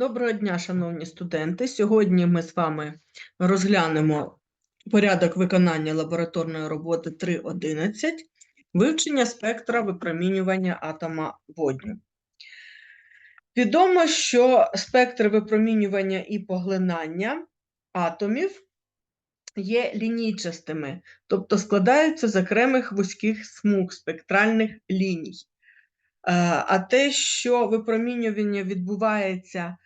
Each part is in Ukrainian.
Доброго дня, шановні студенти. Сьогодні ми з вами розглянемо порядок виконання лабораторної роботи 3.11 вивчення спектра випромінювання атома водню. Відомо, що спектри випромінювання і поглинання атомів є лінійчастими, тобто складаються з окремих вузьких смуг спектральних ліній. Е, А те, що випромінювання відбувається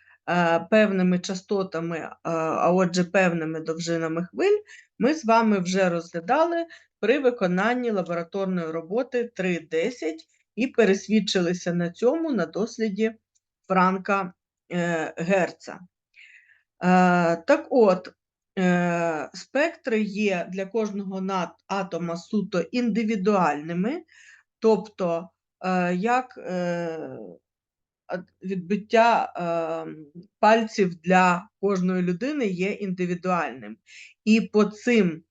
певними частотами, е, а отже, певними довжинами хвиль, ми з вами вже розглядали при виконанні лабораторної роботи 3.10 і пересвідчилися на цьому на досліді Франка е, Герца. Е, Так от, е, спектри є для кожного атома суто індивідуальними, тобто е, як е, відбиття е, пальців для кожної людини є індивідуальним. І по цим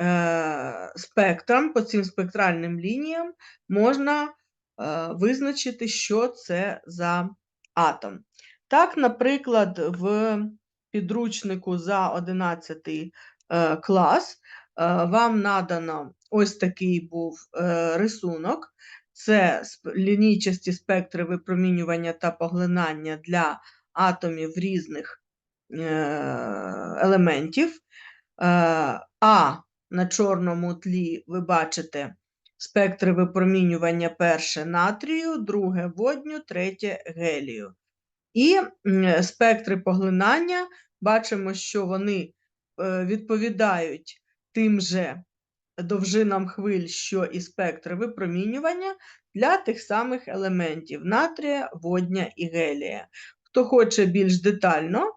е, спектрам, по цим спектральним лініям можна е, визначити, що це за атом. Так, наприклад, в підручнику за 11 е, клас е, вам надано ось такий був е, рисунок. Це лінійчасті спектри випромінювання та поглинання для атомів різних е, елементів. Е, А на чорному тлі ви бачите спектри випромінювання перше натрію, друге водню, третє гелію. І спектри поглинання бачимо, що вони е, відповідають тим же довжинам хвиль, що і спектри випромінювання для тих самих елементів натрія, водня і гелія. Хто хоче більш детально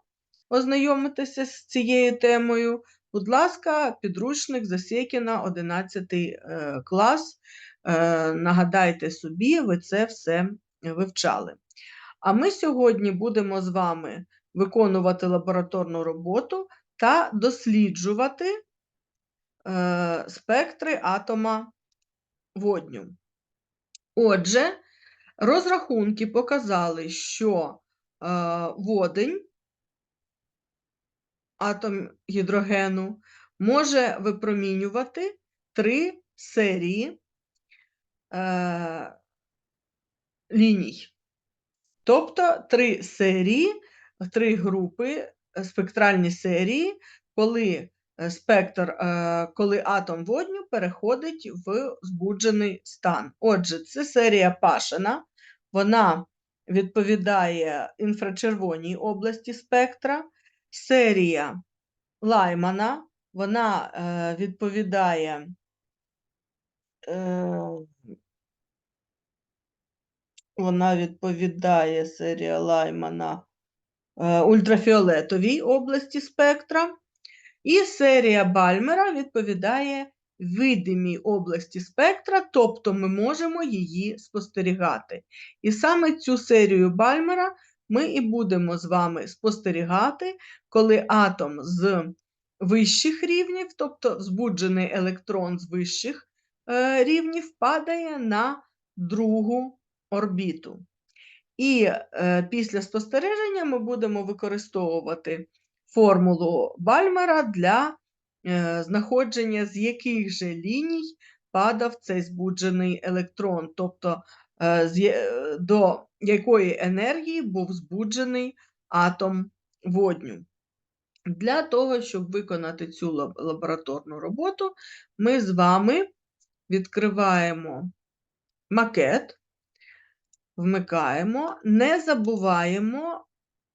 ознайомитися з цією темою, будь ласка, підручник Засєкіна, 11 е, клас. Е, Нагадайте собі, ви це все вивчали. А ми сьогодні будемо з вами виконувати лабораторну роботу та досліджувати е, спектри атома водню. Отже, розрахунки показали, що е, водень, атом гідрогену, може випромінювати три серії е, ліній. Тобто три серії, три групи, спектральні серії, коли спектр, е, коли атом водню переходить в збуджений стан. Отже, це серія Пашина, вона відповідає інфрачервоній області спектра. Серія Лаймана, вона е, відповідає е, вона відповідає серія Лаймана е, ультрафіолетовій області спектра. І серія Бальмера відповідає видимій області спектра, тобто ми можемо її спостерігати. І саме цю серію Бальмера ми і будемо з вами спостерігати, коли атом з вищих рівнів, тобто збуджений електрон з вищих е, рівнів, падає на другу орбіту. І е, після спостереження ми будемо використовувати формулу Бальмера для е, знаходження, з яких же ліній падав цей збуджений електрон, тобто е, е, до якої енергії був збуджений атом водню. Для того, щоб виконати цю лабораторну роботу, ми з вами відкриваємо макет вмикаємо, не забуваємо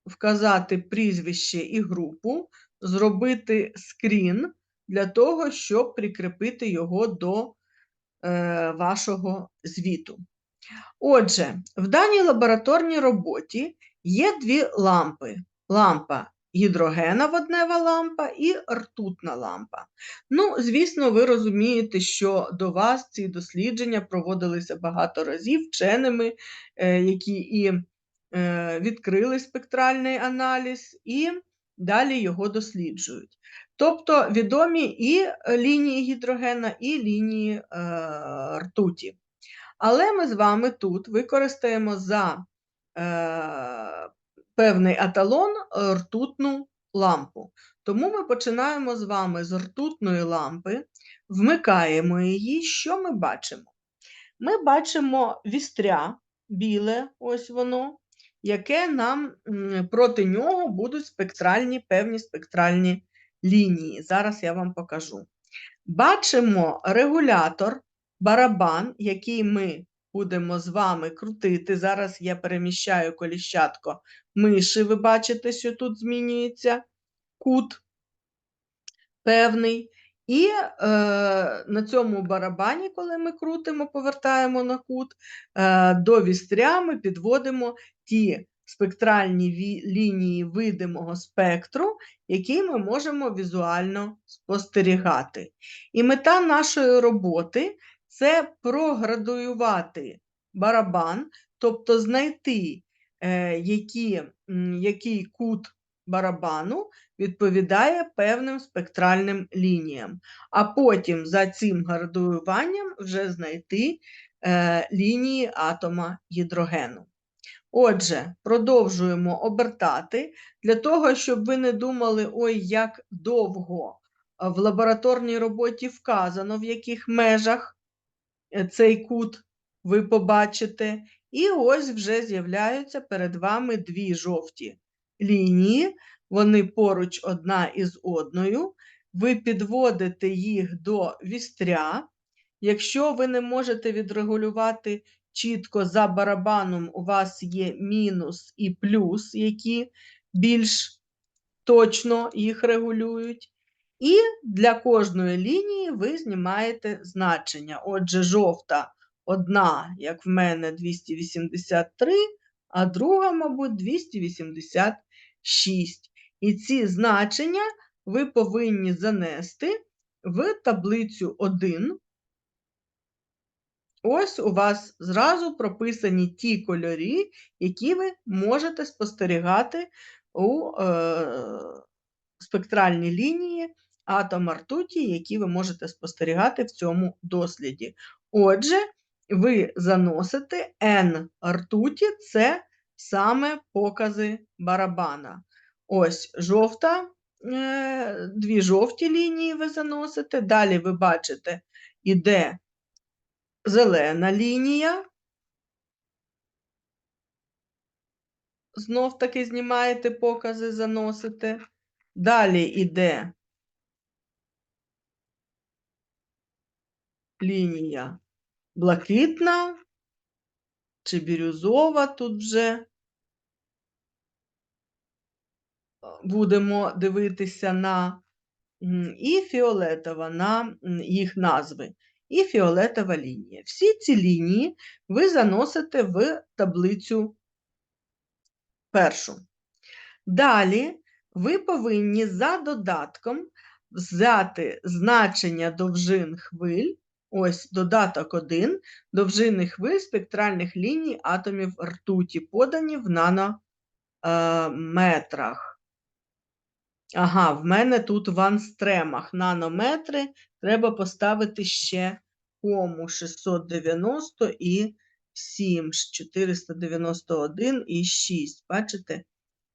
вказати прізвище і групу, зробити скрін для того, щоб прикріпити його до е, вашого звіту. Отже, в даній лабораторній роботі є дві лампи: лампа гідрогена воднева лампа і ртутна лампа. Ну, звісно, ви розумієте, що до вас ці дослідження проводилися багато разів вченими, е, які і відкрили спектральний аналіз, і далі його досліджують. Тобто відомі і лінії гідрогена, і лінії е, ртуті. Але ми з вами тут використаємо за е, певний еталон е, ртутну лампу. Тому ми починаємо з вами з ртутної лампи, вмикаємо її. Що ми бачимо? Ми бачимо вістря біле, ось воно, яке нам проти нього будуть спектральні певні спектральні лінії. Зараз я вам покажу. Бачимо регулятор, барабан, який ми будемо з вами крутити. Зараз я переміщаю коліщатко миші, ви бачите, що тут змінюється кут певний. І е, на цьому барабані, коли ми крутимо, повертаємо на кут, е, до вістря ми підводимо ті спектральні лінії видимого спектру, які ми можемо візуально спостерігати. І мета нашої роботи це проградуювати барабан, тобто знайти, е, які, який кут барабану відповідає певним спектральним лініям, а потім за цим градуюванням вже знайти е, лінії атома гідрогену. Отже, продовжуємо обертати для того, щоб ви не думали, ой, як довго в лабораторній роботі вказано, в яких межах е, цей кут ви побачите. І ось вже з'являються перед вами дві жовті лінії, вони поруч одна із одною. Ви підводите їх до вістря. Якщо ви не можете відрегулювати чітко за барабаном, у вас є мінус і плюс, які більш точно їх регулюють. І для кожної лінії ви знімаєте значення. Отже, жовта одна, як в мене, 283, а друга, мабуть, 286. І ці значення ви повинні занести в таблицю 1. Ось у вас зразу прописані ті кольори, які ви можете спостерігати у е, спектральній лінії атома ртуті, які ви можете спостерігати в цьому досліді. Отже, ви заносите N ртуті це саме покази барабана. Ось жовта, е, дві жовті лінії ви заносите. Далі ви бачите, іде зелена лінія. Знов таки знімаєте покази, заносите. Далі йде лінія блакитна чи бірюзова тут вже. Будемо дивитися на і фіолетова на їх назви, і фіолетова лінія. Всі ці лінії ви заносите в таблицю першу. Далі ви повинні за додатком взяти значення довжин хвиль. Ось додаток 1 довжини хвиль спектральних ліній атомів ртуті, подані в нанометрах. Ага, в мене тут в анстремах нанометри. Треба поставити ще кому 690 і 7, 491 і 6. Бачите?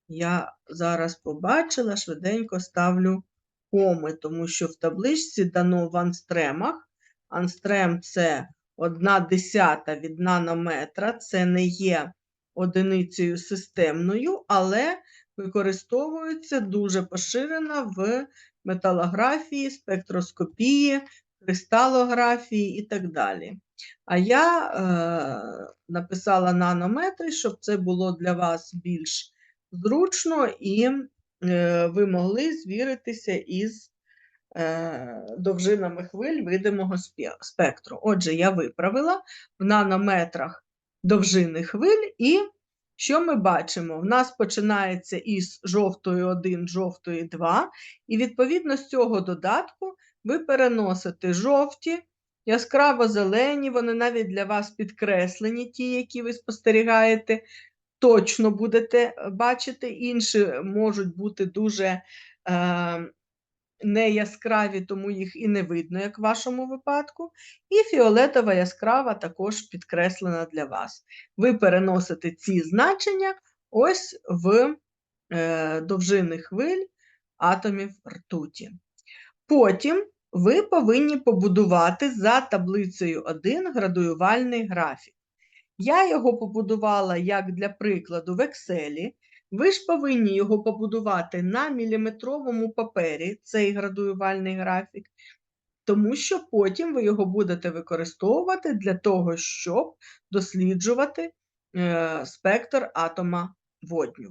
Я зараз побачила, швиденько ставлю коми, тому що в табличці дано в анстремах. Анстрем це 1 десята від нанометра, це не є одиницею системною, але використовується дуже поширено в металографії, спектроскопії, кристалографії і так далі. А я е, написала нанометри, щоб це було для вас більш зручно, і е, ви могли звіритися із е, довжинами хвиль видимого спектру. Отже, я виправила в нанометрах довжини хвиль і що ми бачимо? В нас починається із жовтої 1, жовтої 2, і відповідно з цього додатку ви переносите жовті, яскраво зелені, вони навіть для вас підкреслені, ті, які ви спостерігаєте, точно будете бачити, інші можуть бути дуже е, не яскраві, тому їх і не видно, як в вашому випадку. І фіолетова яскрава також підкреслена для вас. Ви переносите ці значення ось в е, довжини хвиль атомів ртуті. Потім ви повинні побудувати за таблицею 1 градуювальний графік. Я його побудувала як для прикладу в Excel. Ви ж повинні його побудувати на міліметровому папері, цей градуювальний графік, тому що потім ви його будете використовувати для того, щоб досліджувати е, спектр атома водню.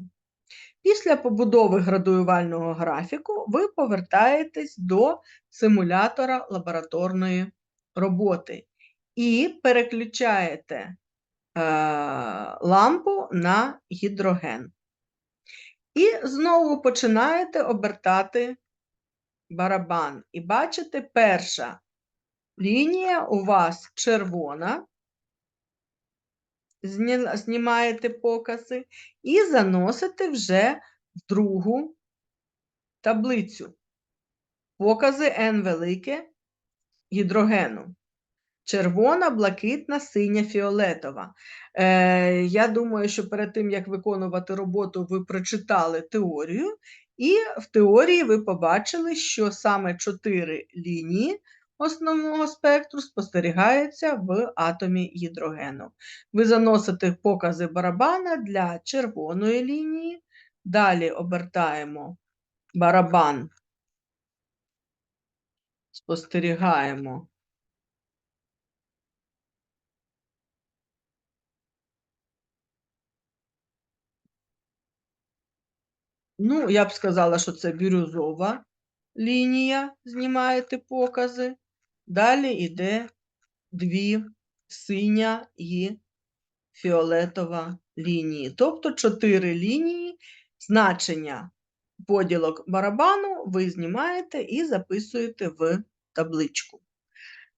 Після побудови градуювального графіку ви повертаєтесь до симулятора лабораторної роботи і переключаєте е, лампу на гідроген. І знову починаєте обертати барабан. І бачите, перша лінія у вас червона, знімаєте покази і заносите вже в другу таблицю. Покази N велике гідрогену. Червона, блакитна, синя, фіолетова. Е, я думаю, що перед тим, як виконувати роботу, ви прочитали теорію, і в теорії ви побачили, що саме чотири лінії основного спектру спостерігаються в атомі гідрогену. Ви заносите покази барабана для червоної лінії, далі обертаємо барабан, спостерігаємо. Ну, я б сказала, що це бірюзова лінія, знімаєте покази. Далі йде дві синя і фіолетова лінії. Тобто чотири лінії значення поділок барабану ви знімаєте і записуєте в табличку.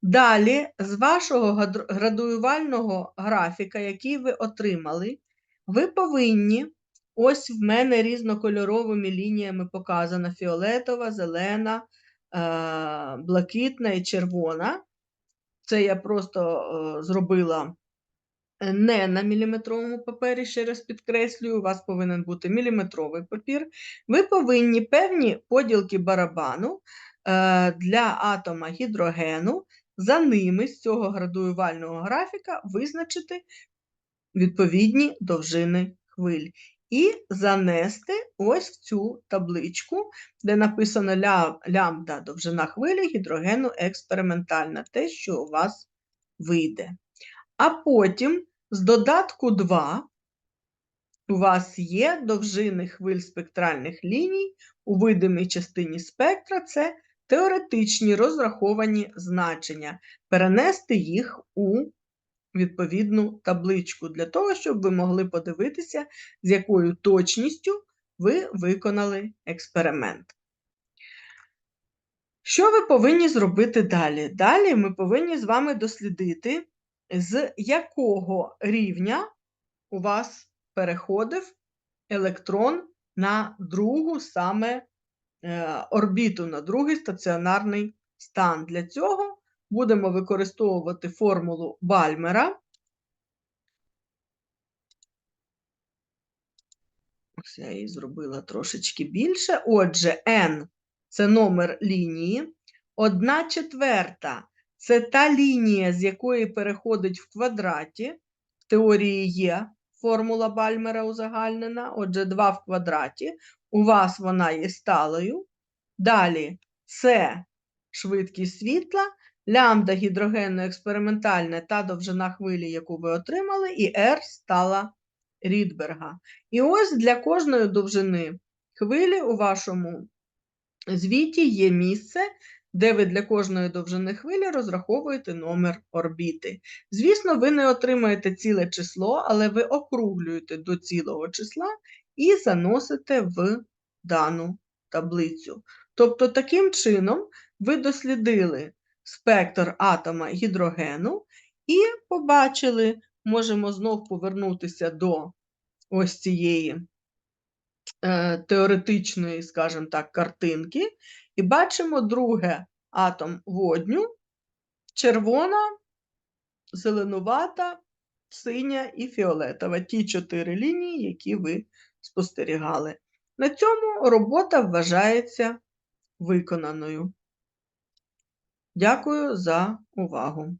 Далі, з вашого градуювального графіка, який ви отримали, ви повинні, ось в мене різнокольоровими лініями показана фіолетова, зелена, е, блакитна і червона. Це я просто е, зробила е, не на міліметровому папері, ще раз підкреслюю, у вас повинен бути міліметровий папір. Ви повинні певні поділки барабану для атома гідрогену, за ними з цього градуювального графіка визначити відповідні довжини хвиль. І занести ось в цю табличку, де написано ля- лямбда довжина хвилі гідрогену експериментальна, те, що у вас вийде. А потім з додатку 2 у вас є довжини хвиль спектральних ліній у видимій частині спектра це теоретичні розраховані значення. Перенести їх у відповідну табличку для того, щоб ви могли подивитися, з якою точністю ви виконали експеримент. Що ви повинні зробити далі? Далі ми повинні з вами дослідити, з якого рівня у вас переходив електрон на другу саме е, орбіту, на другий стаціонарний стан. Для цього будемо використовувати формулу Бальмера. Ось я її зробила трошечки більше. Отже, n це номер лінії. Одна четверта це та лінія, з якої переходить в квадраті. В теорії є формула Бальмера узагальнена. Отже, 2 в квадраті. У вас вона є сталою. Далі це швидкість світла, лямбда гідрогенно експериментальна та довжина хвилі, яку ви отримали, і R стала Рідберга. І ось для кожної довжини хвилі у вашому звіті є місце, де ви для кожної довжини хвилі розраховуєте номер орбіти. Звісно, ви не отримаєте ціле число, але ви округлюєте до цілого числа і заносите в дану таблицю. Тобто, таким чином ви дослідили спектр атома гідрогену і побачили, можемо знов повернутися до ось цієї е, теоретичної, скажімо так, картинки, і бачимо друге атом водню, червона, зеленувата, синя і фіолетова. Ті чотири лінії, які ви спостерігали. На цьому робота вважається виконаною. Дякую за увагу!